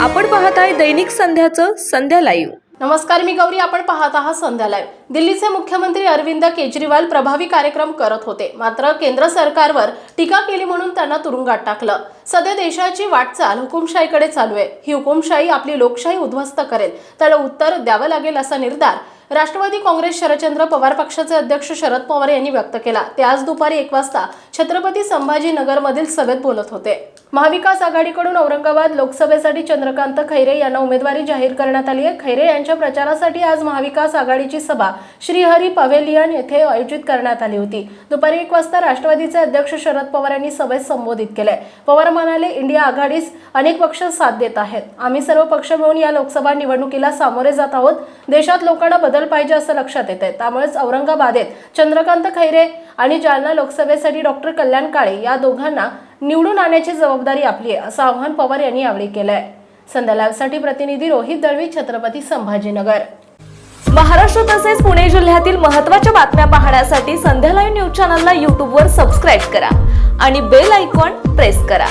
आपण पाहत आहे दैनिक संध्याचं संध्या लाईव्ह नमस्कार मी गौरी. आपण पाहत आहात संध्या लाईव्ह दिल्लीचे मुख्यमंत्री अरविंद केजरीवाल प्रभावी कार्यक्रम करत होते. मात्र केंद्र सरकारवर टीका केली म्हणून त्यांना तुरुंगात टाकलं. सध्या देशाची वाटचाल हुकुमशाहीकडे चालू आहे. ही हुकुमशाही आपली लोकशाही उद्ध्वस्त करेल. त्याला उत्तर द्यावं लागेल असा निर्धार राष्ट्रवादी काँग्रेस शरदचंद्र पवार पक्षाचे अध्यक्ष शरद पवार यांनी व्यक्त केला. ते आज दुपारी एक वाजता छत्रपती संभाजीनगरमधील सभेत बोलत होते. महाविकास आघाडीकडून औरंगाबाद लोकसभेसाठी चंद्रकांत खैरे यांना उमेदवारी जाहीर करण्यात आली आहे. खैरे यांच्या प्रचारासाठी आज महाविकास आघाडीची सभा श्रीहरी पवेलियन येथे आयोजित करण्यात आली होती. दुपारी एक वाजता राष्ट्रवादीचे अध्यक्ष शरद पवार यांनी सभेत संबोधित केले. पवार म्हणाले इंडिया आघाडीस अनेक पक्ष साथ देत आहेत. आम्ही सर्व पक्ष मिळून या लोकसभा निवडणुकीला सामोरे जात आहोत. देशात लोकांना बदल पाहिजे असं लक्षात येत आहे त्यामुळेच औरंगाबादेत चंद्रकांत खैरे आणि जालना लोकसभेसाठी डॉक्टर कल्याण काळे या दोघांना निवडून आणण्याची जबाबदारी आपली आहे असं आव्हान पवार यांनी यावेळी केलं आहे संध्या प्रतिनिधी रोहित दळवी छत्रपती संभाजीनगर. महाराष्ट्र तसेच पुणे जिल्ह्यातील महत्त्वाच्या बातम्या पाहण्यासाठी संध्या लाईव्ह न्यूज चॅनलला यूट्यूबवर सबस्क्राईब करा आणि बेल आयकॉन प्रेस करा.